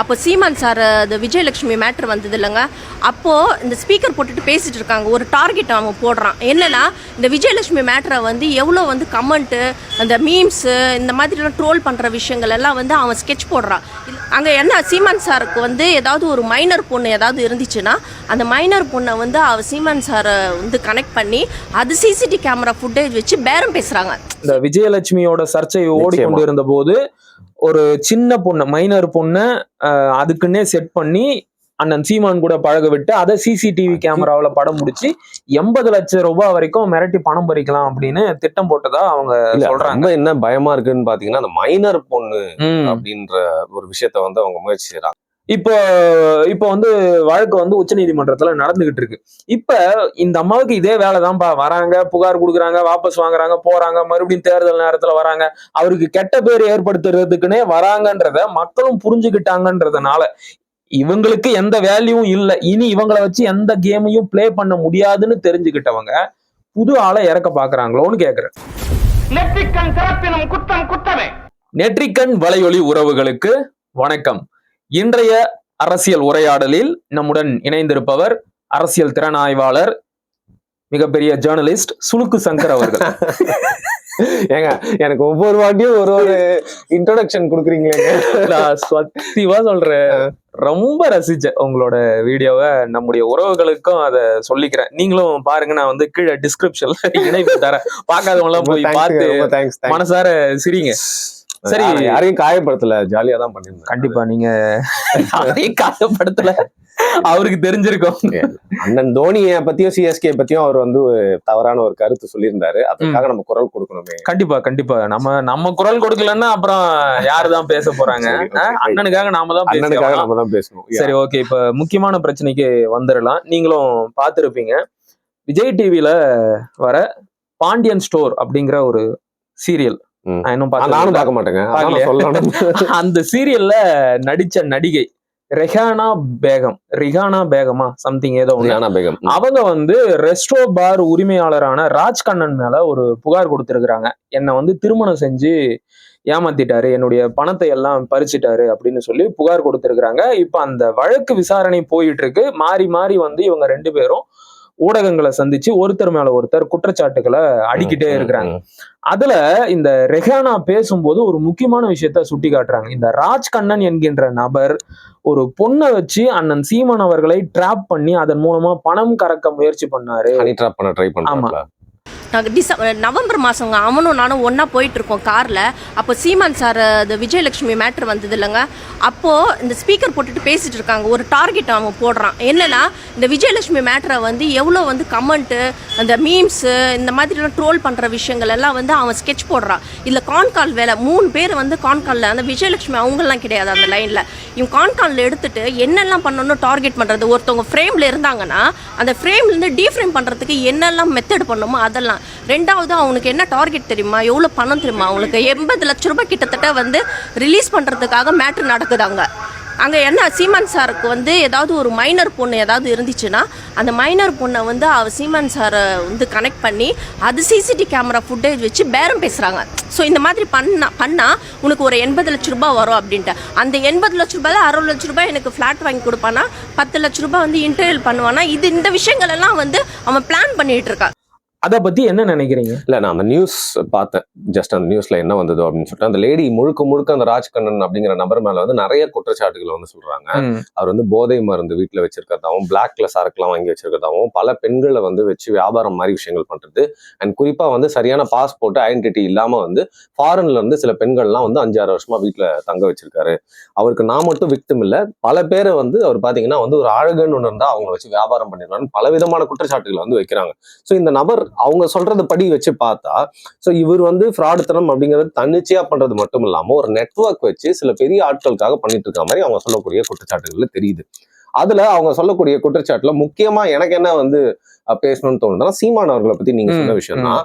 அப்போ சீமான் சார் அது விஜயலட்சுமி மேட்ரு வந்தது இல்லைங்க. அப்போது இந்த ஸ்பீக்கர் போட்டுட்டு பேசிட்டு இருக்காங்க. ஒரு டார்கெட் அவன் போடுறான். என்னன்னா இந்த விஜயலட்சுமி மேட்ரை வந்து எவ்வளோ வந்து கமெண்ட்டு அந்த மீம்ஸு இந்த மாதிரிலாம் ட்ரோல் பண்ணுற விஷயங்கள் எல்லாம் வந்து அவன் ஸ்கெட்ச் போடுறான். அங்கே என்ன சீமான் சாருக்கு வந்து ஏதாவது ஒரு மைனர் பொண்ணு ஏதாவது இருந்துச்சுன்னா அந்த மைனர் பொண்ணை வந்து அவ சீமான் சாரை வந்து கனெக்ட் பண்ணி அது சிசிடி கேமரா ஃபுட்டேஜ் வச்சு பேரம் பேசுகிறாங்க இந்த விஜயலட்சுமியோட சர்ச்சை ஓடிக்கொண்டு இருந்த போது ஒரு சின்ன பொண்ணு மைனர் பொண்ணை அதுக்குன்னே செட் பண்ணி அண்ணன் சீமான் கூட பழக விட்டு அதை சிசிடிவி கேமராவில் படம் முடிச்சு எண்பது லட்சம் ரூபாய் வரைக்கும் மிரட்டி பணம் பறிக்கலாம் அப்படின்னு திட்டம் போட்டதா அவங்க சொல்றாங்க என்ன பயமா இருக்குன்னு பாத்தீங்கன்னா அந்த மைனர் பொண்ணு. அப்படின்ற ஒரு விஷயத்த வந்து அவங்க முயற்சி செய்யறாங்க இப்போ இப்போ வந்து வழக்கு வந்து உச்சநீதிமன்றத்துல நடந்துகிட்டு இருக்கு. இப்ப இந்த அம்மாவுக்கு இதே வேலைதான்ப்பா வராங்க புகார் கொடுக்குறாங்க வாபஸ் வாங்குறாங்க போறாங்க மறுபடியும் தேர்தல் நேரத்துல வராங்க. அவருக்கு கெட்ட பேர் ஏற்படுத்துறதுக்குன்னே வராங்கன்றத மக்களும் புரிஞ்சுக்கிட்டாங்கன்றதுனால இவங்களுக்கு எந்த வேல்யூவும் இல்லை. இனி இவங்களை வச்சு எந்த கேமையும் ப்ளே பண்ண முடியாதுன்னு தெரிஞ்சுக்கிட்டவங்க புது ஆளை இறக்க பாக்குறாங்களோன்னு கேக்குறேன். நெற்றிக்கண் வலையொலி உறவுகளுக்கு வணக்கம். இன்றைய அரசியல் உரையாடலில் நம்முடன் இணைந்திருப்பவர் அரசியல் திறனாய்வாளர் மிகப்பெரிய ஜேர்னலிஸ்ட் சுலுக்கு சங்கர் அவர்கள். ஏங்க எனக்கு ஒவ்வொரு வாட்டியும் ஒரு ஒரு இன்ட்ரோடக்ஷன் கொடுக்குறீங்களேங்க. நான் சத்தியமா சொல்றேன். ரொம்ப ரசிச்சேன் உங்களோட வீடியோவை. நம்முடைய உறவுகளுக்கும் அதை சொல்லிக்கிறேன். நீங்களும் பாருங்க நான் வந்து கீழே டிஸ்கிரிப்ஷன்ல இணைப்பு தரேன். பார்க்காதவங்க எல்லாம் போய் பார்த்து மனசார சிரிங்க. சரி. யாரையும் காயப்படுத்தல ஜாலியா தான் பண்ணிருந்தேன் கண்டிப்பா நீங்க யாரையும் காயப்படுத்தல. அவருக்கு தெரிஞ்சிருக்கும். அண்ணன் தோனியை பத்தியும் சிஎஸ்கே பத்தியும் அவர் வந்து தவறான ஒரு கருத்து சொல்லியிருந்தாரு. அதுக்காக நம்ம குரல் கொடுக்கணுமே. கண்டிப்பா கண்டிப்பா. நம்ம நம்ம குரல் கொடுக்கலன்னா அப்புறம் யாருதான் பேச போறாங்க? அண்ணனுக்காக நாம தான் அண்ணனுக்காக நம்ம தான் பேசணும். சரி ஓகே இப்ப முக்கியமான பிரச்சனைக்கு வந்துடலாம். நீங்களும் பார்த்திருப்பீங்க. விஜய் டிவில வர பாண்டியன் ஸ்டோர் அப்படிங்கிற ஒரு சீரியல். இன்னும் நானும் பார்க்க மாட்டேங்க. அந்த சீரியல்ல நடிச்ச நடிகை ரெஹானா பேகம். ரிஹானா பேகமா? சம்திங் ஏதோ பேகம். அவங்க வந்து ரெஸ்டோ பார் உரிமையாளரான ராஜ்கண்ணன் மேல ஒரு புகார் கொடுத்திருக்கிறாங்க. என்னை வந்து திருமணம் செஞ்சு ஏமாத்திட்டாரு. என்னுடைய பணத்தை எல்லாம் பறிச்சிட்டாரு அப்படின்னு சொல்லி புகார் கொடுத்திருக்கிறாங்க. இப்ப அந்த வழக்கு விசாரணை போயிட்டு இருக்கு. மாறி மாறி வந்து இவங்க ரெண்டு பேரும் ஊடகங்களை சந்திச்சு ஒருத்தர் மேல ஒருத்தர் குற்றச்சாட்டுகளை அடிக்கிட்டே இருக்கிறாங்க. அதுல இந்த ரெஹானா பேசும்போது ஒரு முக்கியமான விஷயத்த சுட்டி காட்டுறாங்க. இந்த ராஜ் கண்ணன் என்கின்ற நபர் ஒரு பொண்ணை வச்சு அண்ணன் சீமான் அவர்களை ட்ராப் பண்ணி அதன் மூலமா பணம் கறக்க முயற்சி பண்ணாரு. ஹனி நாங்கள் டிச நவம்பர் மாதங்க அவனும் நானும் ஒன்றா போயிட்டுருக்கோம் காரில். அப்போ சீமான் சார் அது விஜயலட்சுமி மேட்ரு வந்தது இல்லைங்க. அப்போது இந்த ஸ்பீக்கர் போட்டுட்டு பேசிகிட்டு இருக்காங்க. ஒரு டார்கெட் அவன் போடுறான். என்னன்னா இந்த விஜயலட்சுமி மேட்ரை வந்து எவ்வளோ வந்து கமெண்ட்டு அந்த மீம்ஸு இந்த மாதிரிலாம் ட்ரோல் பண்ணுற விஷயங்கள் எல்லாம் வந்து அவன் ஸ்கெட்ச் போடுறான். இதில் கான்கால் வேலை மூணு பேர் வந்து கான்காலில் அந்த விஜயலட்சுமி அவங்கெல்லாம் கிடையாது அந்த லைனில் இவன் கான்காலில் எடுத்துட்டு என்னெல்லாம் பண்ணணும் டார்கெட் பண்ணுறது ஒருத்தவங்க ஃப்ரேமில் இருந்தாங்கன்னா அந்த ஃப்ரேம்லேருந்து டீஃப்ரேம் பண்ணுறதுக்கு என்னெல்லாம் மெத்தட் பண்ணணுமோ அதெல்லாம். ரெண்டாவது அவனுக்கு என்ன டார்கெட் தெரியுமா? எவ்வளோ பணம் தெரியுமா? அவங்களுக்கு எண்பது லட்ச ரூபாய் கிட்டத்தட்ட வந்து ரிலீஸ் பண்ணுறதுக்காக மேட்ரு நடக்குது அங்கே. அங்கே என்ன சீமான் சாருக்கு வந்து ஏதாவது ஒரு மைனர் பொண்ணு ஏதாவது இருந்துச்சுன்னா அந்த மைனர் பொண்ணை வந்து அவ சீமான் சாரை வந்து கனெக்ட் பண்ணி அது சிசிடி கேமரா ஃபுட்டேஜ் வச்சு பேரம் பேசுகிறாங்க ஸோ இந்த மாதிரி பண்ணா பண்ணால் உனக்கு ஒரு எண்பது லட்ச ரூபாய் வரும் அப்படின்ட்டு. அந்த எண்பது லட்ச ரூபாயில் அறுபது லட்ச ரூபாய் எனக்கு ஃப்ளாட் வாங்கி கொடுப்பானா பத்து லட்ச ரூபாய் வந்து இன்டர்வியூ பண்ணுவானா இது இந்த விஷயங்கள் எல்லாம் வந்து அவன் பிளான் பண்ணிகிட்டு இருக்கான். அத பத்தி என்ன நினைக்கிறீங்க? இல்ல நான் அந்த நியூஸ் பார்த்தேன். ஜஸ்ட் அந்த நியூஸ்ல என்ன வந்ததோ அப்படின்னு சொல்லிட்டு அந்த லேடி முழுக்க முழுக்க அந்த ராஜ்கண்ணன் அப்படிங்கிற நபர் மேல வந்து நிறைய குற்றச்சாட்டுகள் வந்து சொல்றாங்க. அவர் வந்து போதை மருந்து வீட்டுல வச்சிருக்கிறதாவும் பிளாக்ல சரக்குலாம் வாங்கி வச்சிருக்கிறதாவும் பல பெண்களை வந்து வச்சு வியாபாரம் மாதிரி விஷயங்கள் பண்றது. அண்ட் குறிப்பா வந்து சரியான பாஸ்போர்ட் ஐடென்டிட்டி இல்லாம வந்து ஃபாரின்ல இருந்து சில பெண்கள்லாம் வந்து அஞ்சாறு வருஷமா வீட்டுல தங்க வச்சிருக்காரு. அவருக்கு நான் மட்டும் விக்டம் இல்ல பல பேரை வந்து அவர் பாத்தீங்கன்னா வந்து ஒரு அழகுன்னு ஒன்று இருந்தா அவங்கள வச்சு வியாபாரம் பண்ணிடுறாரு பல விதமான குற்றச்சாட்டுகளை வந்து வைக்கிறாங்க. ஸோ இந்த நபர் அவங்க சொல்றது படி வச்சு பார்த்தா ஸோ இவர் வந்து ஃப்ராடுத்தனம் அப்படிங்கிறது தன்னிச்சையா பண்றது மட்டும் இல்லாம ஒரு நெட்வொர்க் வச்சு சில பெரிய ஆட்களுக்காக பண்ணிட்டு இருக்க மாதிரி அவங்க சொல்லக்கூடிய குற்றச்சாட்டுகள்ல தெரியுது. அதுல அவங்க சொல்லக்கூடிய குற்றச்சாட்டுல முக்கியமா எனக்கு என்ன வந்து பேசணும்னு தோணுதுன்னா சீமான் அவர்களை பத்தி நீங்க சொன்ன ம், விஷயம் தான்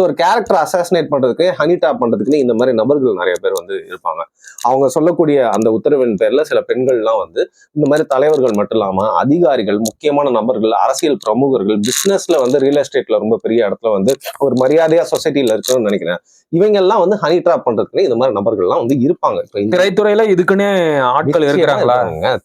ஸோ ஒரு கேரக்டர் அசாசினேட் பண்றதுக்கு ஹனி ட்ராப் பண்றதுக்குன்னு இந்த மாதிரி நபர்கள் நிறைய பேர் வந்து இருப்பாங்க. அவங்க சொல்லக்கூடிய அந்த உத்தரவின் பேர்ல சில பெண்கள்லாம் வந்து இந்த மாதிரி தலைவர்கள் மட்டும் இல்லாம அதிகாரிகள் முக்கியமான நபர்கள் அரசியல் பிரமுகர்கள் பிசினஸ்ல வந்து ரியல் எஸ்டேட்ல ரொம்ப பெரிய இடத்துல வந்து ஒரு மரியாதையா சொசைட்டில இருக்கணும்னு நினைக்கிறேன். இவங்க எல்லாம் வந்து ஹனி ட்ராப் பண்றதுக்குன்னு இந்த மாதிரி நபர்கள்லாம் வந்து இருப்பாங்க. இப்போ திரைத்துறையில இதுக்குன்னே ஆட்கள் இருக்கிறாங்களா.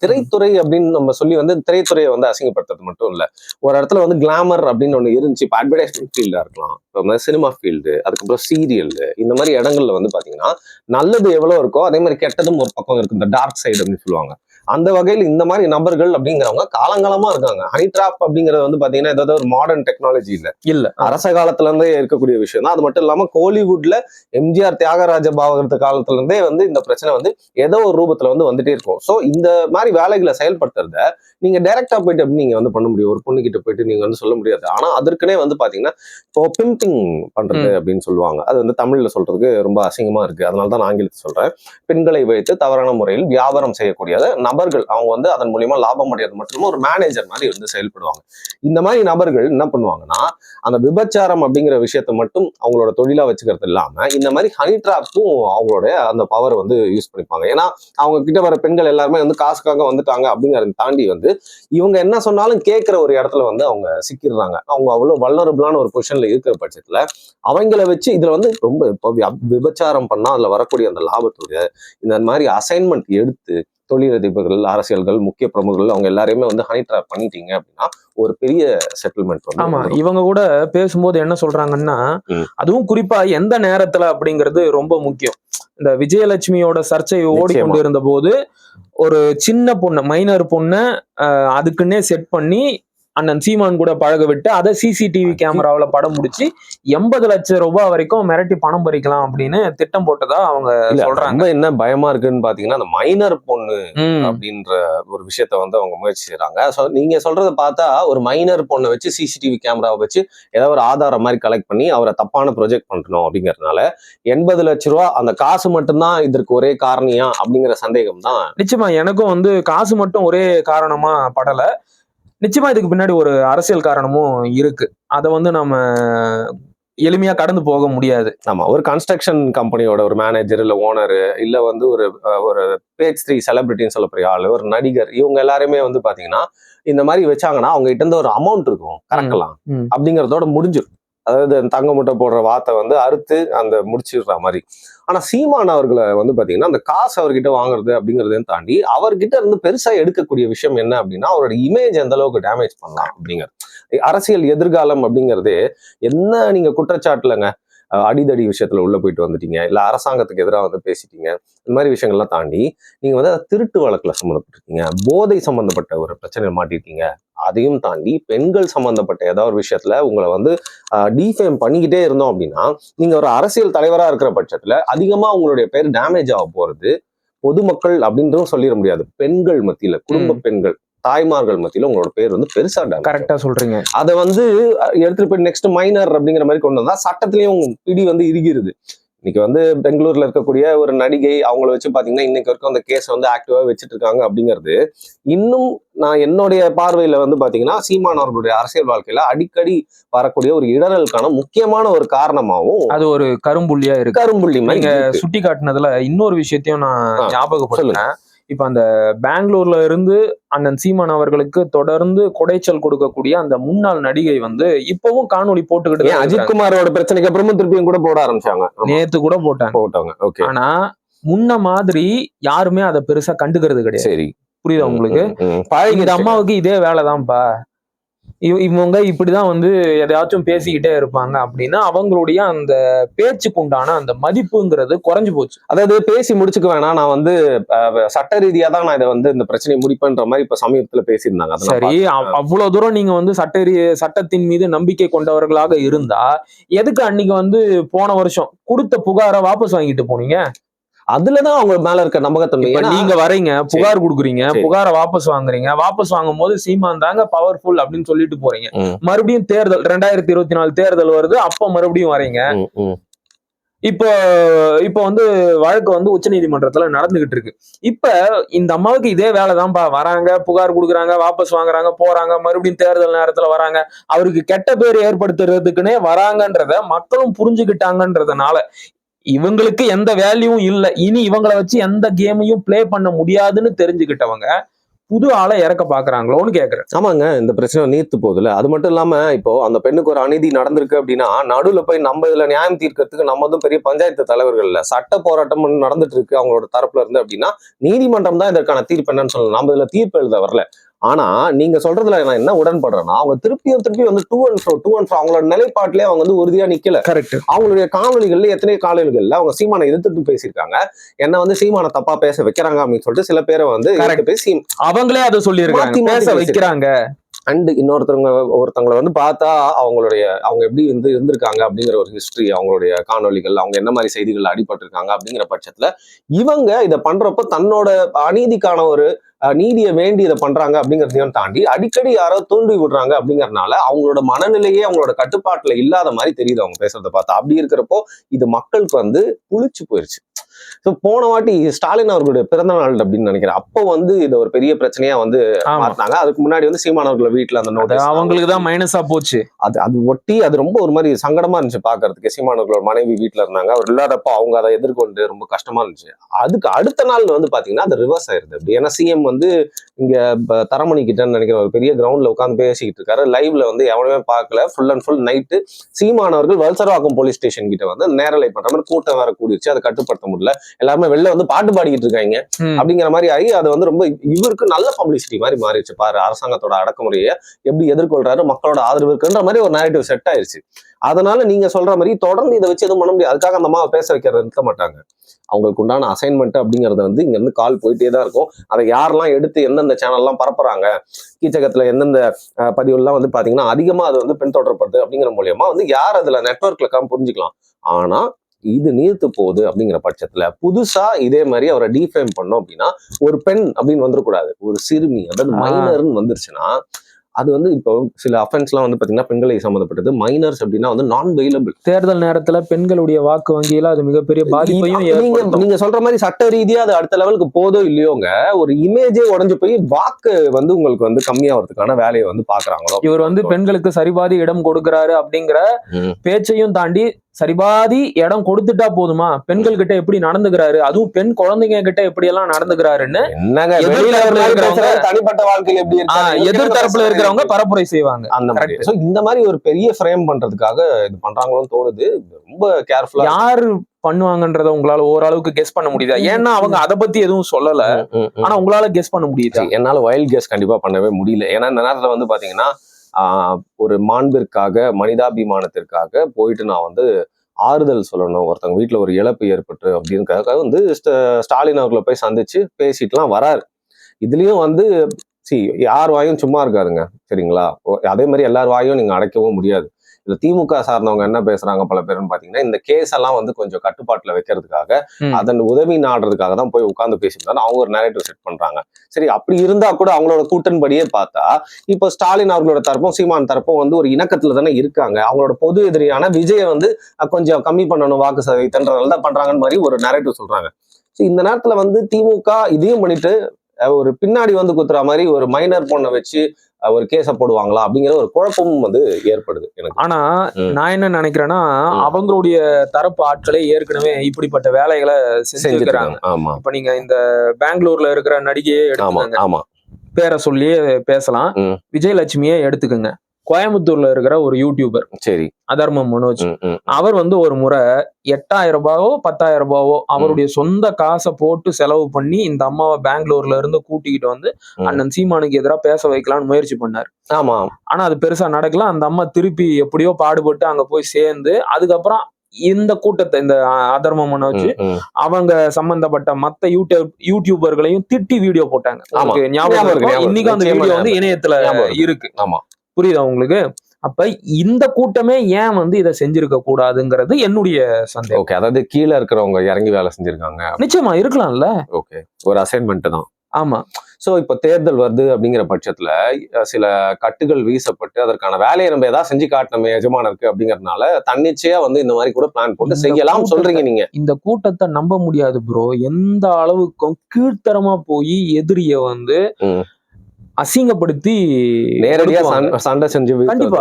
திரைத்துறை அப்படின்னு நம்ம சொல்லி வந்து திரைத்துறையை வந்து அசிங்கப்படுத்துறது மட்டும் இல்ல. ஒரு இடத்துல வந்து கிளாமர் அப்படின்னு ஒண்ணு இருந்துச்சு. இப்போ அட்வர்டைஸ்மெண்ட் ஃபீல்டா இருக்கலாம். இப்போ சினிமா ஃபீல்டு அதுக்கப்புறம் சீரியல் இந்த மாதிரி இடங்கள்ல வந்து பாத்தீங்கன்னா நல்லது எவ்வளவு இருக்கோ அதே மாதிரி கெட்டதும் ஒரு பக்கம் இருக்கு இந்த டார்க் சைடு அப்படின்னு சொல்லுவாங்க. அந்த வகையில் இந்த மாதிரி நபர்கள் அப்படிங்கிறவங்க காலங்காலமா இருக்காங்க. ஹனி ட்ராப் அப்படிங்கிறது வந்து பாத்தீங்கன்னா ஏதாவது ஒரு மாடர்ன் டெக்னாலஜி இல்ல. இல்ல. அரச காலத்துல இருந்தே இருக்கக்கூடிய விஷயம் தான் அது மட்டும் இல்லாம கோலிவுட்ல எம்ஜிஆர் தியாகராஜ பாவகத்து காலத்துல இருந்தே வந்து இந்த பிரச்சனை வந்து ஏதோ ஒரு ரூபத்துல வந்து வந்துட்டே இருக்கும். சோ இந்த மாதிரி வேலைகளை செயல்படுத்துறத நீங்க டைரக்டா போயிட்டு அப்படி நீங்க வந்து பண்ண முடியும். ஒரு பொண்ணு கிட்ட போயிட்டு நீங்க வந்து சொல்ல முடியாது. ஆனா அதற்குனே வந்து பாத்தீங்கன்னா இப்போ பிம்பிங் பண்றது அப்படின்னு சொல்லுவாங்க. அது வந்து தமிழ்ல சொல்றதுக்கு ரொம்ப அசிங்கமா இருக்கு. அதனால தான் நான் ஆங்கிலத்தை சொல்றேன். பெண்களை வைத்து தவறான முறையில் வியாபாரம் செய்யக்கூடிய நபர்கள் அவங்க வந்து அதன் மூலியமா லாபம் அடையிறது மட்டும் ஒரு மேனேஜர் மாதிரி வந்து செயல்படுவாங்க. இந்த மாதிரி நபர்கள் என்ன பண்ணுவாங்கன்னா அந்த விபச்சாரம் அப்படிங்கிற விஷயத்த மட்டும் அவங்களோட தொழிலா வச்சுக்கிறது இல்லாம இந்த மாதிரி ஹனி டிராப்ஸும் அவங்களோட அந்த பவர் வந்து யூஸ் பண்ணிப்பாங்க. ஏன்னா அவங்க கிட்ட வர பெண்கள் எல்லாருமே வந்து காசுக்காக வந்துட்டாங்க அப்படிங்கிறத தாண்டி வந்து இவங்க என்ன சொன்னாலும் கேட்கிற ஒரு இடத்துல வந்து அவங்க சிக்கிடுறாங்க. அவங்க அவ்வளவு வல்லரபிளான ஒரு பொசிஷன்ல இருக்கிற பட்சத்துல அவங்கள வச்சு இதுல வந்து ரொம்ப இப்போ வி- விபச்சாரம் பண்ணா அதுல வரக்கூடிய அந்த லாபத்துடைய இந்த மாதிரி அசைன்மெண்ட் எடுத்து தொழிலதிபர்கள் அரசியல்கள் முக்கிய பிரமுகர்கள் அவங்க எல்லாரையுமே வந்து ஹனி ட்ராப் பண்ணிட்டீங்க அப்படின்னா ஒரு பெரிய செட்டில்மெண்ட் வந்து ஆமா. இவங்க கூட பேசும்போது என்ன சொல்றாங்கன்னா. அதுவும் குறிப்பா எந்த நேரத்துல அப்படிங்கிறது ரொம்ப முக்கியம் இந்த விஜயலட்சுமியோட சர்ச்சை ஓடிக்கொண்டு இருந்த போது ஒரு சின்ன பொண்ணு மைனர் பொண்ணை அதுக்குன்னே செட் பண்ணி அண்ணன் சீமான் கூட பழக விட்டு அதை சிசிடிவி கேமராவுல படம் முடிச்சு எண்பது லட்சம் ரூபாய் வரைக்கும் மிரட்டி பணம் பறிக்கலாம் அப்படின்னு திட்டம் போட்டதா அவங்க சொல்றாங்க. என்ன பயமா இருக்குன்னு பாத்தீங்கன்னா அந்த மைனர் பொண்ணு. அப்படின்ற ஒரு விஷயத்த வந்து அவங்க முயற்சி செய்றாங்க. ஸோ நீங்க சொல்றத பார்த்தா ஒரு மைனர் பொண்ணை வச்சு சிசிடிவி கேமராவை வச்சு ஏதாவது ஒரு ஆதாரம் மாதிரி கலெக்ட் பண்ணி அவரை தப்பான ப்ரொஜெக்ட் பண்ணணும் அப்படிங்கறதுனால எண்பது லட்ச ரூபா அந்த காசு மட்டும்தான் இதற்கு ஒரே காரணியா அப்படிங்கிற சந்தேகம் தான் நிச்சயமா எனக்கும் வந்து காசு மட்டும் ஒரே காரணமா படல. நிச்சயமா இதுக்கு பின்னாடி ஒரு அரசியல் காரணமும் இருக்கு. அதை வந்து நம்ம எளிமையா கடந்து போக முடியாது. ஆமா ஒரு கன்ஸ்ட்ரக்ஷன் கம்பெனியோட ஒரு மேனேஜர் இல்ல ஓனர் இல்ல வந்து ஒரு ஒரு பேஜ் த்ரீ செலிபிரிட்டின்னு சொல்லக்கூடிய ஆளு ஒரு நடிகர் இவங்க எல்லாருமே வந்து பாத்தீங்கன்னா இந்த மாதிரி வச்சாங்கன்னா அவங்க கிட்ட இருந்து ஒரு அமௌண்ட் இருக்கும் கறக்கலாம். அப்படிங்கறதோட முடிஞ்சிடும் அதாவது தங்க முட்டை போடுற வார்த்தை வந்து அறுத்து அந்த முடிச்சிடுற மாதிரி. ஆனால் சீமான் அவர்களை வந்து பார்த்தீங்கன்னா அந்த காசு அவர்கிட்ட வாங்குறது அப்படிங்கிறதையும் தாண்டி அவர்கிட்ட இருந்து பெருசாக எடுக்கக்கூடிய விஷயம் என்ன அப்படின்னா அவரோட இமேஜ் எந்த அளவுக்கு டேமேஜ் பண்ணலாம் அப்படிங்கிறது. அரசியல் எதிர்காலம் அப்படிங்கிறதே என்ன நீங்க குற்றச்சாட்டுலங்க? அடிதடி விஷயத்துல உள்ள போயிட்டு வந்துட்டீங்க. இல்ல அரசாங்கத்துக்கு எதிராக வந்து பேசிட்டீங்க. இந்த மாதிரி விஷயங்கள்லாம் தாண்டி நீங்க வந்து திருட்டு வழக்குல சம்மந்தப்பட்டிருக்கீங்க. போதை சம்பந்தப்பட்ட ஒரு பிரச்சனையை மாட்டிருக்கீங்க அதையும் தாண்டி பெண்கள் சம்பந்தப்பட்ட ஏதாவது ஒரு விஷயத்துல உங்களை வந்து டிஃபேம் பண்ணிக்கிட்டே இருந்தோம் அப்படின்னா நீங்க ஒரு அரசியல் தலைவரா இருக்கிற பட்சத்துல அதிகமா உங்களுடைய பேர் டேமேஜ் ஆக போறது பொதுமக்கள் அப்படின்றதும் சொல்லிட முடியாது. பெண்கள் மத்தியில குடும்ப பெண்கள் தாய்மார்கள் மத்தியில உங்களோட பேர் வந்து பெருசா கரெக்டா சொல்றீங்க. அதை வந்து எடுத்துட்டு போய் நெக்ஸ்ட் மைனர் அப்படிங்கிற மாதிரி கொண்டு வந்தா சட்டத்திலயும் பிடி வந்து இறுகிருது. இன்னைக்கு வந்து பெங்களூர்ல இருக்கக்கூடிய ஒரு நடிகை அவங்கள வச்சு பாத்தீங்கன்னா இன்னைக்கு வரைக்கும் அந்த கேஸ் வந்து ஆக்டிவா வச்சுட்டு இருக்காங்க அப்படிங்கிறது. இன்னும் நான் என்னுடைய பார்வையில வந்து பாத்தீங்கன்னா சீமான் அவர்களுடைய அரசியல் வாழ்க்கையில அடிக்கடி வரக்கூடிய ஒரு இடரலுக்கான முக்கியமான ஒரு காரணமாவும் அது ஒரு கரும்புள்ளியா இருக்கு. கரும்புள்ளி நீங்க. சுட்டி காட்டினதுல இன்னொரு விஷயத்தையும் நான் ஞாபகப்படுத்துறேன். இப்ப அந்த பெங்களூர்ல இருந்து அண்ணன் சீமான் அவர்களுக்கு தொடர்ந்து குடைச்சல் கொடுக்கக்கூடிய அந்த முன்னாள் நடிகை வந்து இப்பவும் காணொளி போட்டுக்கிட்டு அஜித். குமாரோட பிரச்சனைக்கு அப்புறமும் திருப்பியும் கூட போட ஆரம்பிச்சாங்க. நேத்து கூட போட்டாங்க. போட்டாங்க. ஓகே. ஆனா முன்ன மாதிரி யாருமே அதை பெருசா கண்டுக்கிறது கிடையாது. சரி. புரியுதா உங்களுக்கு. இந்த. அம்மாவுக்கு இதே வேலைதான்ப்பா. இவங்க இப்படிதான் வந்து எதையாச்சும் பேசிக்கிட்டே இருப்பாங்க அப்படின்னா அவங்களுடைய அந்த பேச்சுக்கு உண்டான அந்த மதிப்புங்கிறது குறைஞ்சு போச்சு. அதாவது பேசி முடிச்சுக்க வேணாம். நான் வந்து சட்ட ரீதியா தான் நான் இதை வந்து இந்த பிரச்சனையை முடிப்பேன்ற மாதிரி இப்ப சமீபத்துல பேசியிருந்தாங்க. சரி அவ்வளவு தூரம் நீங்க வந்து சட்ட சட்டத்தின் மீது நம்பிக்கை கொண்டவர்களாக இருந்தா எதுக்கு அன்னைக்கு வந்து போன வருஷம் கொடுத்த புகாரை வாபஸ் வாங்கிட்டு போனீங்க? அதுலதான் அவங்க மேல இருக்க நம்பகத்தன்மை. நீங்க வரீங்க புகார் கொடுக்குறீங்க. புகாரை வாபஸ் வாங்குறீங்க வாபஸ் வாங்கும் போது சீமான் தாங்க பவர்ஃபுல் அப்படின்னு சொல்லிட்டு போறீங்க. மறுபடியும் தேர்தல் ரெண்டாயிரத்தி இருபத்தி நாலு தேர்தல் வருது அப்ப மறுபடியும் வரீங்க. இப்போ இப்போ வந்து வழக்கு வந்து உச்சநீதிமன்றத்துல நடந்துகிட்டு இருக்கு. இப்ப இந்த அம்மாவுக்கு இதே வேலைதான்ப்பா வராங்க புகார் கொடுக்குறாங்க வாபஸ் வாங்குறாங்க போறாங்க மறுபடியும் தேர்தல் நேரத்துல வராங்க. அவருக்கு கெட்ட பேர் ஏற்படுத்துறதுக்குன்னே வராங்கன்றத மக்களும் புரிஞ்சுக்கிட்டாங்கன்றதுனால இவங்களுக்கு எந்த வேல்யூவும் இல்லை. இனி இவங்களை வச்சு எந்த கேமையும் ப்ளே பண்ண முடியாதுன்னு தெரிஞ்சுக்கிட்டவங்க புது ஆளை இறக்க பாக்குறாங்களோன்னு கேக்குறேன். ஆமாங்க இந்த பிரச்சனை நீர்த்து போகுதுல அது மட்டும் இல்லாம இப்போ அந்த பெண்ணுக்கு ஒரு அநீதி நடந்திருக்கு அப்படின்னா நடுவுல போய் நம்ம இதுல நியாயம் தீர்க்கறதுக்கு நம்ம வந்து பெரிய பஞ்சாயத்து தலைவர்கள் இல்ல. சட்ட போராட்டம் நடந்துட்டு இருக்கு அவங்களோட தரப்புல இருந்து அப்படின்னா நீதிமன்றம் தான் இதற்கான தீர்ப்பு என்னன்னு சொல்லலாம். நம்ம இதுல தீர்ப்பு எழுத வரல. ஆனா நீங்க சொல்றதுல நான் என்ன உடன்படுறேன்னா அவங்க திருப்பியும் திருப்பி வந்து to and fro to and fro அவங்களோட நிலைப்பாட்டிலே அவங்க வந்து உறுதியா நிக்கல. கரெக்ட் அவங்களுடைய காணொலிகள்ல எத்தனை காணொலிகள்ல அவங்க சீமானை எதிர்த்து பேசியிருக்காங்க. என்ன வந்து சீமானை தப்பா பேச வைக்கிறாங்க அப்படின்னு சொல்லிட்டு சில பேரை வந்து பேசி அவங்களே அதை சொல்லியிருக்காங்க பேச. வைக்கிறாங்க. அண்டு இன்னொருத்தவங்க ஒருத்தவங்களை வந்து பார்த்தா அவங்களுடைய அவங்க எப்படி வந்து இருந்திருக்காங்க அப்படிங்கிற ஒரு ஹிஸ்ட்ரி அவங்களுடைய காணொளிகள் அவங்க என்ன மாதிரி செய்திகள் அடிபட்டிருக்காங்க அப்படிங்கிற பட்சத்துல இவங்க இதை பண்றப்ப தன்னோட அநீதிக்கான ஒரு அஹ், நீதியை வேண்டி இதை பண்றாங்க அப்படிங்கிறதையும் தாண்டி அடிக்கடி யாரோ தூண்டி விடுறாங்க அப்படிங்கறதுனால அவங்களோட மனநிலையே அவங்களோட கட்டுப்பாட்டுல இல்லாத மாதிரி தெரியுது அவங்க பேசுறத பார்த்தா. அப்படி இருக்கிறப்போ இது மக்களுக்கு வந்து புளிச்சு போயிருச்சு. ஸோ போன வாட்டி ஸ்டாலின் அவர்களுடைய பிறந்த நாள் அப்படின்னு நினைக்கிறேன். அப்போ வந்து இது ஒரு பெரிய பிரச்சனையா வந்து ஆமா. மாத்தினாங்க. அதுக்கு முன்னாடி வந்து சீமான் அவர்கள் வீட்டுல அந்த நோட்டீஸ் அவங்களுக்கு தான் மைனஸா போச்சு. அது அது ஒட்டி அது ரொம்ப ஒரு மாதிரி சங்கடமா இருந்துச்சு பாக்குறதுக்கு சீமானவர்களோட மனைவி வீட்டுல இருந்தாங்க. அவர் இல்லாதப்போ அவங்க அதை எதிர்கொண்டு ரொம்ப கஷ்டமா இருந்துச்சு. அதுக்கு அடுத்த நாள் வந்து பாத்தீங்கன்னா அது ரிவர்ஸ் ஆயிருது அப்படி. ஏன்னா சிஎம் வந்து இங்க தரமணி கிட்டன்னு நினைக்கிற ஒரு பெரிய கிரவுண்ட்ல உட்காந்து பேசிக்கிட்டு இருக்காரு. லைவ்ல வந்து எவனுமே பார்க்கல. ஃபுல் அண்ட் ஃபுல் நைட்டு சீமானவர்கள் வல்சரவாக்கம் போலீஸ் ஸ்டேஷன் கிட்ட வந்து நேரலை பண்ற மாதிரி கூட்டம் வேற கூடிருச்சு. அதை கட்டுப்படுத்த முடியல. எல்லாருமே வெளில வந்து பாட்டு பாடிக்கிட்டு இருக்காங்க. அப்படிங்கிற மாதிரி ஆகி அது வந்து ரொம்ப இவருக்கு நல்ல பப்ளிசிட்டி மாதிரி மாறிடுச்சு. பாரு அரசாங்கத்தோட அடக்குமுறையை எப்படி எதிர்கொள்றாரு மக்களோட ஆதரவு இருக்குன்ற மாதிரி ஒரு நேரட்டிவ் செட் ஆயிருச்சு. அதனால நீங்க சொல்ற மாதிரி தொடர்ந்து இதை வச்சு எதுவும் பண்ண முடியாது. அதுக்காக அந்த அம்மாவை பேச வைக்கிறது நிறுத்த மாட்டாங்க. அவங்களுக்கு உண்டான அசைன்மெண்ட் அப்படிங்கறது வந்து இங்க இருந்து கால் போயிட்டே தான் இருக்கும். அதை யாரெல்லாம் எடுத்து எந்தெந்த சேனல்லாம் பரப்புறாங்க கீச்சகத்துல எந்தெந்த பதிவுலாம் வந்து பாத்தீங்கன்னா அதிகமா அது வந்து பின்தொடரப்படுது அப்படிங்கிற மூலியமா வந்து யார் அதுல நெட்ஒர்க்ல புரிஞ்சுக்கலாம். ஆனா இது நீர்த்து போகுது அப்படிங்கிற பட்சத்துல புதுசா இதே மாதிரி அவரை டீஃபேம் பண்ணோம் அப்படின்னா ஒரு பெண் அப்படின்னு வந்துடக்கூடாது ஒரு சிறுமி அதாவது. மைனர்னு வந்துருச்சுன்னா அது வந்து இப்போ சில அஃபென்ஸ்லாம் வந்து பாத்தீங்கன்னா பெண்களை சம்மந்தப்பட்டது. மைனர்ஸ் அப்படின்னா வந்து நான் வெயிலபிள் தேர்தல் நேரத்துல பெண்களுடைய வாக்கு வங்கியில அது மிகப்பெரிய பாதிப்பையும் நீங்க சொல்ற மாதிரி சட்ட ரீதியா அது அடுத்த லெவலுக்கு போதோ இல்லையோங்க ஒரு இமேஜே உடைஞ்சு போய் வாக்கு வந்து உங்களுக்கு வந்து கம்மியாகிறதுக்கான வேலையை வந்து பாக்குறாங்களோ? இவர் வந்து பெண்களுக்கு சரிபாதி இடம் கொடுக்கறாரு அப்படிங்கிற. பேச்சையும் தாண்டி சரிபாதி இடம் கொடுத்துட்டா போதுமா? பெண்கள் கிட்ட எப்படி நடந்துக்கிறாரு? அதுவும் பெண் குழந்தைங்க கிட்ட எப்படி எல்லாம் நடந்துக்கிறாருன்னு தனிப்பட்ட வாழ்க்கையில் எப்படி ஆஹ், இருக்காங்க? எதிர் தரப்புல இருக்கிறவங்க பரப்புரை செய்வாங்க. அந்த மாதிரி. இந்த மாதிரி ஒரு பெரிய ஃப்ரேம் பண்றதுக்காக இது பண்றாங்களோன்னு தோணுது. ரொம்ப கேர்ஃபுல்லா யாரு பண்ணுவாங்கன்றத உங்களால ஓரளவுக்கு கெஸ் பண்ண முடியுதா? ஏன்னா அவங்க அதை பத்தி எதுவும் சொல்லல. ஆனா உங்களால கெஸ் பண்ண முடியுதா? என்னால வைல்ட் கேஸ் கண்டிப்பா பண்ணவே முடியல. ஏன்னா இந்த நேரத்துல வந்து பாத்தீங்கன்னா ஒரு மாண்பிற்காக மனிதாபிமானத்திற்காக போயிட்டு நான் வந்து ஆறுதல் சொல்லணும். ஒருத்தவங்க வீட்டில் ஒரு இழப்பு ஏற்பட்டு அப்படின்றதுக்காக வந்து ஸ்ட- ஸ்டாலின் அவர்களை போய் சந்திச்சு பேசிட்டுலாம் வராரு. இதுலேயும் வந்து சி யார் வாயும் சும்மா இருக்காருங்க. சரிங்களா? ஓ- அதே மாதிரி எல்லார் வாயும் நீங்கள் அடைக்கவும் முடியாது. இதுல திமுக சார்ந்தவங்க என்ன பேசுறாங்க பல பேருன்னு பாத்தீங்கன்னா இந்த கேஸ் எல்லாம் வந்து கொஞ்சம் கட்டுப்பாட்டுல வைக்கிறதுக்காக. அதன் உதவி நாடுறதுக்காக தான் போய் உட்கார்ந்து பேசியிருந்தாரு அவங்க ஒரு நேரேட்டிவ் செட் பண்றாங்க. சரி அப்படி இருந்தா கூட அவங்களோட கூட்டன்படியே பார்த்தா இப்போ ஸ்டாலின் அவர்களோட தரப்பும் சீமான் தரப்பும் வந்து ஒரு இணக்கத்துல தானே இருக்காங்க. அவங்களோட பொது எதிரியான விஜயை வந்து கொஞ்சம் கம்மி பண்ணணும் வாக்கு சதவீதன்றதால தான் பண்றாங்கன்னு மாதிரி ஒரு நேரேட்டிவ் சொல்றாங்க. ஸோ இந்த நேரத்துல வந்து திமுக இதையும் பண்ணிட்டு ஒரு பின்னாடி வந்து குத்துற மாதிரி ஒரு மைனர் பொண்ணை வச்சு ஒரு கேஸை போடுவாங்களா அப்படிங்கிற ஒரு குழப்பமும் வந்து ஏற்படுது எனக்கு. ஆனா. நான் என்ன நினைக்கிறேன்னா. அவங்களுடைய தரப்பு ஆட்களே ஏற்கனவே இப்படிப்பட்ட வேலைகளை செஞ்சுக்கிறாங்க ஆமா. இப்ப நீங்க இந்த பெங்களூர்ல இருக்கிற நடிகையே ஆமா ஆமா. பேரை சொல்லியே பேசலாம். விஜயலட்சுமியே எடுத்துக்கோங்க. கோயம்புத்தூர்ல இருக்கிற ஒரு யூடியூபர் சரி. அதர்மம் மனோஜ். அவர் வந்து ஒரு முறை எட்டாயிரம் ரூபாவோ பத்தாயிரம் ரூபாவோ அவருடைய சொந்த காசை போட்டு செலவு பண்ணி இந்த அம்மாவை பெங்களூர்ல இருந்து கூட்டிக்கிட்டு வந்து. அண்ணன் சீமானுக்கு எதிராக பேச வைக்கலாம்னு முயற்சி பண்ணார். ஆமா. ஆனா அது பெருசா நடக்கல. அந்த அம்மா திருப்பி எப்படியோ பாடுபட்டு அங்க போய் சேர்ந்து அதுக்கப்புறம் இந்த கூட்டத்தை இந்த அதர்ம மனோஜ். அவங்க சம்பந்தப்பட்ட மத்த யூடியூப் யூடியூபர்களையும் திட்டி வீடியோ போட்டாங்க. ஞாபகம் இருக்கு, இன்னைக்கு அந்த. வீடியோ வந்து இணையத்துல. இருக்கு. ஆமா. புரியுதா உங்களுக்கு? அப்ப இந்த கூட்டமே ஏன் வந்து இதை செஞ்சிருக்க கூடாதுங்கிறது என்னுடைய சந்தேகம். ஓகே அதாவது கீழே இருக்கிறவங்க இறங்கி வேலை செஞ்சிருக்காங்க. நிச்சயமா இருக்கலாம்ல. ஓகே ஒரு அசைன்மெண்ட் தான். ஆமா. சோ இப்போ தேர்தல் வருது அப்படிங்கிற பட்சத்துல சில கட்டுகள் வீசப்பட்டு அதற்கான வேலையை நம்ம ஏதாவது செஞ்சு காட்டணுமே எஜமானருக்கு அப்படிங்கறதுனால தன்னிச்சையா வந்து இந்த மாதிரி கூட பிளான் போட்டு செய்யலாம் சொல்றீங்க நீங்க. இந்த கூட்டத்தை நம்ப முடியாது ப்ரோ எந்த அளவுக்கும் கீழ்த்தரமா போய் எதிரிய வந்து. அசிங்கப்படுத்தி நேரடியா. சண்டை- செஞ்சு கண்டிப்பா.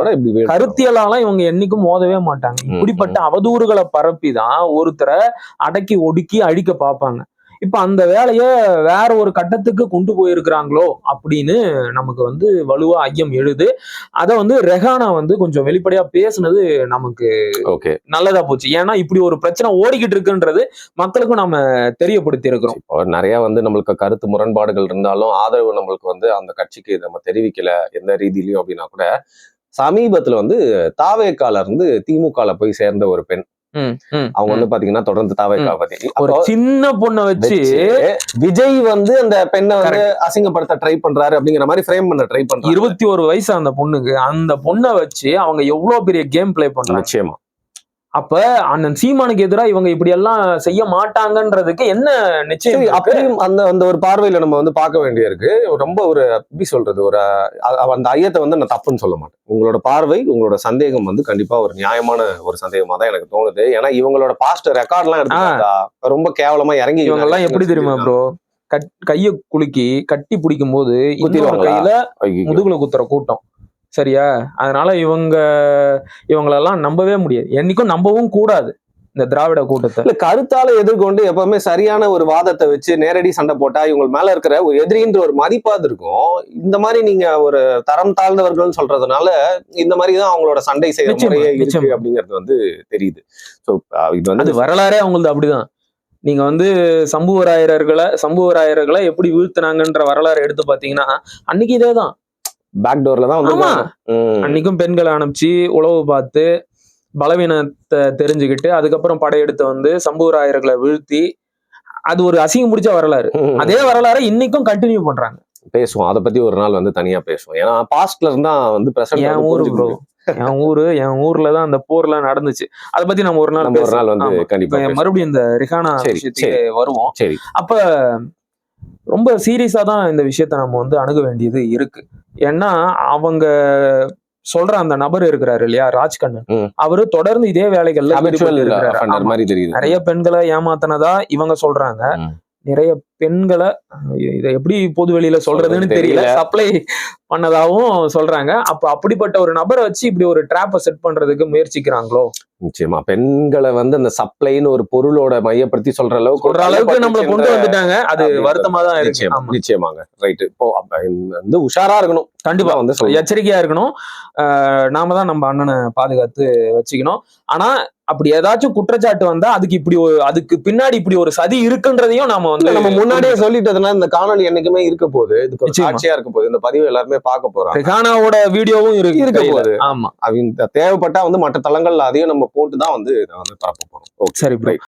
கருத்தியலாலாம் இவங்க என்னைக்கும் மோதவே மாட்டாங்க இப்படிப்பட்ட அவதூறுகளை பரப்பி தான் ஒருத்தரை அடக்கி ஒடுக்கி அழிக்க பார்ப்பாங்க இப்ப அந்த வேலைய வேற ஒரு கட்டத்துக்கு கொண்டு போயிருக்கிறாங்களோ அப்படின்னு நமக்கு வந்து வலுவா ஐயம் எழுது. அத வந்து ரெஹானா வந்து கொஞ்சம் வெளிப்படையா பேசுனது நமக்கு ஓகே. நல்லதா போச்சு. ஏன்னா இப்படி ஒரு பிரச்சனை ஓடிக்கிட்டு இருக்குன்றது மக்களுக்கும் நாம தெரியப்படுத்தி இருக்கிறோம் நிறைய வந்து நம்மளுக்கு கருத்து முரண்பாடுகள் இருந்தாலும் ஆதரவு நம்மளுக்கு வந்து அந்த கட்சிக்கு நம்ம தெரிவிக்கல எந்த ரீதியிலயும் அப்படின்னா கூட சமீபத்துல வந்து தாவேக்கால இருந்து திமுகல போய் சேர்ந்த ஒரு பெண். அவங்க வந்து பாத்தீங்கன்னா தொடர்ந்து தாவேக்கா ஒரு சின்ன பொண்ணை வச்சு வச்சு விஜய் வந்து அந்த பெண்ணை வந்து அசிங்கப்படுத்த ட்ரை பண்றாரு அப்படிங்கிற மாதிரி ஃப்ரேம் பண்ண ட்ரை பண்றாரு. இருபத்தி ஒரு வயசு அந்த பொண்ணுக்கு. அந்த பொண்ணை வச்சு அவங்க எவ்வளவு பெரிய கேம் ப்ளே பண்றாங்க? நிச்சயமா. அப்ப அண்ணன் சீமானுக்கு எதிரா இவங்க இப்படி எல்லாம் செய்ய மாட்டாங்கன்றதுக்கு என்ன நிச்சயம் இருக்கு? அப்படியும் அந்த அந்த ஒரு பார்வையில நம்ம வந்து பார்க்க வேண்டியிருக்கு. ரொம்ப ஒரு எப்படி சொல்றது ஒரு அந்த ஐயத்தை வந்து நான் தப்புன்னு சொல்ல மாட்டேன். உங்களோட பார்வை உங்களோட சந்தேகம் வந்து கண்டிப்பா ஒரு நியாயமான ஒரு சந்தேகமா தான் எனக்கு தோணுது. ஏன்னா இவங்களோட பாஸ்ட் ரெக்கார்ட்லாம் எடுத்து ரொம்ப கேவலமா இறங்கி இவங்க எல்லாம் எப்படி தெரியுமா ப்ரோ கைய குலுக்கி கட்டி பிடிக்கும் போது? கையில. முதுகுல குத்துற கூட்டம். சரியா? அதனால இவங்க இவங்களெல்லாம் நம்பவே முடியாது. என்னைக்கும் நம்பவும் கூடாது இந்த திராவிட கூட்டத்தை. இல்ல கருத்தால எதிர்கொண்டு எப்பவுமே சரியான ஒரு வாதத்தை வச்சு நேரடி சண்டை போட்டா இவங்க மேல இருக்கிற ஒரு எதிரின்ற ஒரு மதிப்பாது இருக்கும். இந்த மாதிரி நீங்க ஒரு தரம் தாழ்ந்தவர்கள்னு சொல்றதுனால இந்த மாதிரி தான் அவங்களோட சண்டை செய்யற முறையே இருக்கு. அப்படிங்கிறது வந்து தெரியுது. சோ இது வந்து வரலாறே அவங்களது அப்படிதான். நீங்க வந்து சம்புவராயரர்களை சம்புவராயர்களை எப்படி வீழ்த்தினாங்கன்ற வரலாறு எடுத்து பாத்தீங்கன்னா அன்னைக்கு இதேதான். பேக் டோர்ல தான் வந்து ஆமா. அன்னைக்கும் பெண்களை அனுப்பிச்சு உளவு பார்த்து பலவீனத்தை தெரிஞ்சுக்கிட்டு அதுக்கப்புறம் படையெடுத்து வந்து சம்புவராயர்களை வீழ்த்தி அது ஒரு அசிங்கம் பிடிச்ச வரலாறு. அதே வரலாறை இன்னைக்கும் கண்டினியூ பண்றாங்க. பேசுவோம். அதை பத்தி ஒரு நாள் வந்து தனியா பேசுவோம். ஏன்னா பாஸ்ட்ல இருந்தா வந்து என் ஊரு ப்ரோ பிரசன்ட் என் ஊரு என் ஊர்ல தான் அந்த போர்லாம் நடந்துச்சு. அதை பத்தி நம்ம ஒரு நாள் ஒரு. நாள் வந்து. கண்டிப்பா. மறுபடியும் இந்த ரிஹானா வருவோம். சரி. அப்ப ரொம்ப சீரியஸா தான் இந்த விஷயத்த நம்ம வந்து அணுக வேண்டியது இருக்கு. ஏன்னா அவங்க சொல்ற அந்த நபர் இருக்கிறாரு இல்லையா ராஜ்கண்ணன். அவரு தொடர்ந்து இதே வேலைகள்ல நிறைய பெண்களை ஏமாத்தினதா இவங்க சொல்றாங்க. நிறைய பெண்களை இதை எப்படி பொது வெளியில சொல்றதுன்னு சொல்றது தெரியல. சப்ளை பண்ணதாவும் சொல்றாங்க. அப்ப அப்படிப்பட்ட ஒரு நபரை வச்சு இப்படி ஒரு ட்ராப்பை செட் பண்றதுக்கு முயற்சிக்கிறாங்களோ? நிச்சயமா. பெண்களை வந்து அந்த சப்ளைன்னு ஒரு பொருளோட மையப்படுத்தி சொல்ற அளவுக்கு சொல்ற அளவுக்கு நம்மள கொண்டு வந்துட்டாங்க. அது வருத்தமா தான் இருக்கு. நிச்சயமாங்க. ரைட் இப்போ வந்து உஷாரா இருக்கணும். கண்டிப்பா. வந்து. எச்சரிக்கையா இருக்கணும். நாம தான் நம்ம அண்ணனை பாதுகாத்து வச்சுக்கணும். ஆனா அப்படி ஏதாச்சும் குற்றச்சாட்டு வந்தா அதுக்கு இப்படி ஒரு அதுக்கு பின்னாடி இப்படி ஒரு சதி இருக்குன்றதையும் நாம வந்து நம்ம முன்னாடியே சொல்லிட்டதுனா இந்த காணொலி என்னைக்குமே இருக்க போகுது. சாட்சியா இருக்க போகுது இந்த பதிவு எல்லாருமே பார்க்க போறாங்க ரெஹானாவோட வீடியோவும் இருக்கு இருக்க. போகுது. ஆமா அவங்க தேவைப்பட்டா வந்து மற்ற தளங்கள்ல அதையும் நம்ம போட்டு தான் வந்து இதை வந்து பரப்ப போறோம் சரி bro. ரைட்